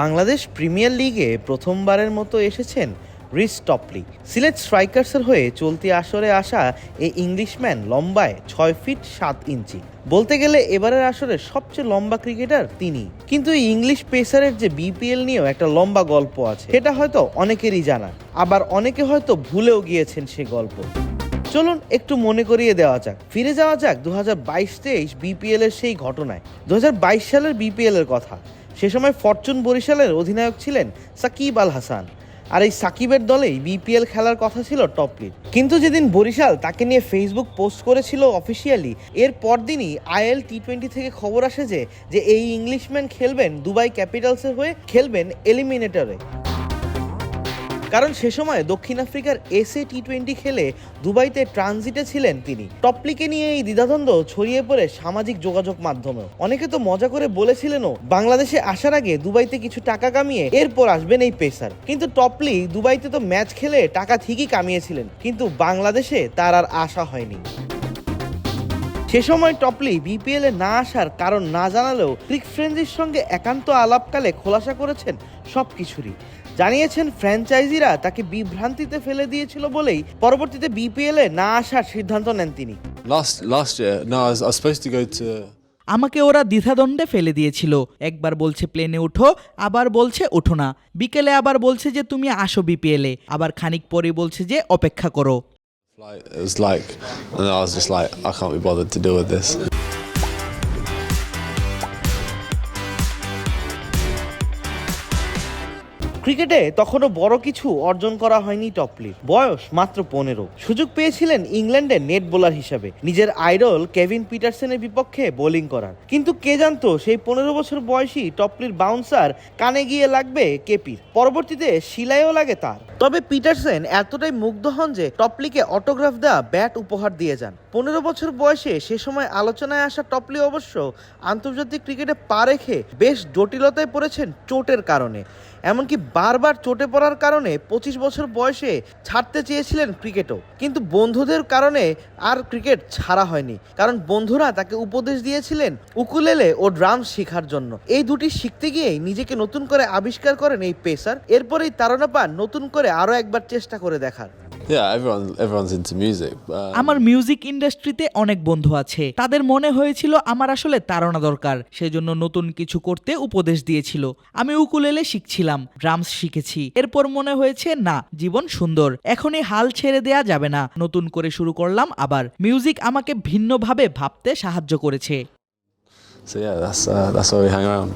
Bangladesh premier লিগে প্রথমবারের মতো এসেছেন রিস টপলি। সিলেট স্ট্রাইকার্সের হয়ে চলতি আসরে আসা এই ইংলিশম্যান লম্বায় ছয় ফিট সাত ইঞ্চি। বলতে গেলে এবারের আসরে সবচেয়ে লম্বা ক্রিকেটার তিনি। কিন্তু এই ইংলিশ পেসারের যে বিপিএল নিয়েও একটা লম্বা গল্প আছে। সেটা হয়তো অনেকেরই জানা। আবার অনেকে হয়তো ভুলেও গিয়েছেন সে গল্প। চলুন একটু মনে করিয়ে দেওয়া যাক। ফিরে যাওয়া যাক দু হাজার বাইশ তেইশ বিপিএল এর সেই ঘটনায়। দুই হাজার বাইশ সালের বিপিএল এর কথা। সে সময় ফরচুন বরিশালের অধিনায়ক ছিলেন সাকিব আল হাসান। আর এই সাকিবের দলেই বিপিএল খেলার কথা ছিল টপলির কিন্তু যেদিন বরিশাল তাকে নিয়ে ফেসবুক পোস্ট করেছিল অফিসিয়ালি এর পরদিনই আইএল টি টোয়েন্টি থেকে খবর আসে যে যে এই ইংলিশম্যান খেলবেন দুবাই ক্যাপিটালসের হয়ে খেলবেন এলিমিনেটরে কারণ সে সময় দক্ষিণ আফ্রিকার এসএ টি টোয়েন্টি খেলে দুবাইতে ট্রানজিটে ছিলেন তিনি। টপলিকে নিয়ে এই দ্বিধাদ্বন্দ্ব ছড়িয়ে পড়ে সামাজিক যোগাযোগ মাধ্যমেও। অনেকে তো মজা করে বলেছিলেনও, বাংলাদেশে আসার আগে দুবাইতে কিছু টাকা কামিয়ে এরপর আসবেন এই পেসার। কিন্তু টপলি দুবাইতে তো ম্যাচ খেলে টাকা ঠিকই কামিয়েছিলেন, কিন্তু বাংলাদেশে তার আর আশা হয়নি। সে সময় টপলি বিপিএল এ না আসার কারণ না জানালেও ক্রিক ফ্রেন্ডজির সঙ্গে একান্ত আলাপকালে খোলাসা করেছেন সবকিছুরই। জানিয়েছেন ফ্র্যাঞ্চাইজিরা তাকে বিভ্রান্তিতে ফেলে দিয়েছিল বলেই পরবর্তীতে বিপিএল এ না আসার সিদ্ধান্ত নেন তিনি। আমাকে ওরা দ্বিধাদণ্ডে ফেলে দিয়েছিল। একবার বলছে প্লেনে ওঠো আবার বলছে ওঠো না। বিকেলে আবার বলছে যে তুমি আসো বিপিএলে আবার খানিক পরে বলছে যে অপেক্ষা করো। It was like, and I was just like, I can't be bothered to deal with this. ক্রিকেটে তখনও বড় কিছু অর্জন করা হয়নি টপলির বয়স মাত্র পনেরো। সুযোগ পেয়েছিলেন ইংল্যান্ডের নেট বোলার হিসাবে। নিজের আইডল কেভিন পিটারসেনের বিপক্ষে বোলিং করার। কিন্তু কে জানতো সেই পনেরো বছর বয়সী টপলির বাউন্সার কানে গিয়ে লাগবে কেপির। পরবর্তীতে শিলাইও লাগে তার। তবে পিটারসেন এতটাই মুগ্ধ হন যে টপলিকে অটোগ্রাফ দেওয়া ব্যাট উপহার দিয়ে যান। পনেরো বছর বয়সে সে সময় আলোচনায় আসা টপলি অবশ্য আন্তর্জাতিক ক্রিকেটে পা রেখে বেশ জটিলতায় পড়েছেন চোটের কারণে। এমনকি বারবার চোটে পড়ার কারণে পঁচিশ বছর বয়সে ছাড়তে চেয়েছিলেন ক্রিকেটও। কিন্তু বন্ধুদের কারণে আর ক্রিকেট ছাড়া হয়নি। কারণ বন্ধুরা তাকে উপদেশ দিয়েছিলেন উকুলেলে ও ড্রাম শেখার জন্য। এই দুটি শিখতে গিয়েই নিজেকে নতুন করে আবিষ্কার করেন এই পেসার। এরপরেই তারা পান নতুন করে আরও একবার চেষ্টা করে দেখার। Yeah, everyone everyone's into music. আমার মিউজিক ইন্ডাস্ট্রিতে অনেক বন্ধু আছে। তাদের মনে হয়েছিল আমার আসলে তাড়না দরকার সেজন্য নতুন কিছু করতে উপদেশ দিয়েছিল। আমি উকুলেলে শিখছিলাম ড্রামস শিখেছি। এরপর মনে হয়েছে না জীবন সুন্দর এখনই হাল ছেড়ে দেয়া যাবে না। নতুন করে শুরু করলাম আবার। মিউজিক আমাকে ভিন্নভাবে ভাবতে সাহায্য করেছে। So yeah, that's uh, that's why we hang around.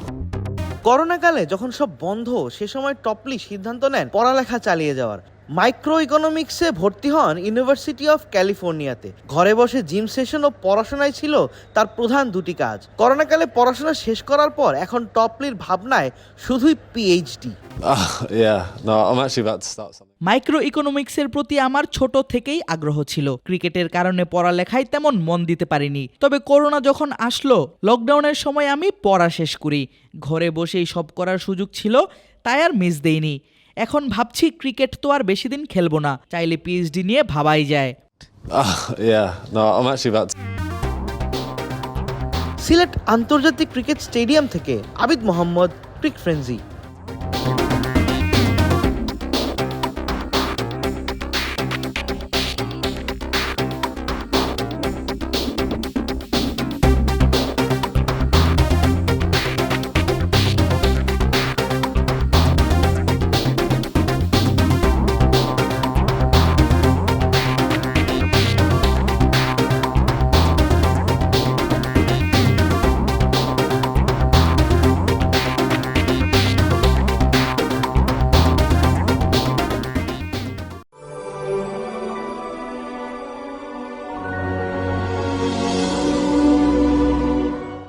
করোনাকালে যখন সব বন্ধ সে সময় টপলি সিদ্ধান্ত নেন পড়ালেখা চালিয়ে যাওয়ার। মাইক্রো ইকোনমিক্সে ভর্তি হন ইউনিভার্সিটি অফ ক্যালিফোর্নিয়াতে ঘরে বসে জিম সেশন ও পড়াশোনায় ছিল তার প্রধান দুটি কাজ। করোনাকালে পড়াশোনা শেষ করার পর এখন টপলির ভাবনায় শুধুই পিএইচডি. মাইক্রো ইকোনমিক্সের প্রতি আমার ছোট থেকেই আগ্রহ ছিল। ক্রিকেটের কারণে পড়ালেখায় তেমন মন দিতে পারিনি। তবে করোনা যখন আসলো লকডাউনের সময় আমি পড়া শেষ করি। ঘরে বসেই সব করার সুযোগ ছিল তাই আর মিস দেইনি। এখন ভাবছি ক্রিকেট তো আর বেশি দিন খেলব না চাইলে পিএইচডি নিয়ে ভাবাই যায়. সিলেট আন্তর্জাতিক ক্রিকেট স্টেডিয়াম থেকে আবিদ মোহাম্মদ ক্রিক ফ্রেন্সি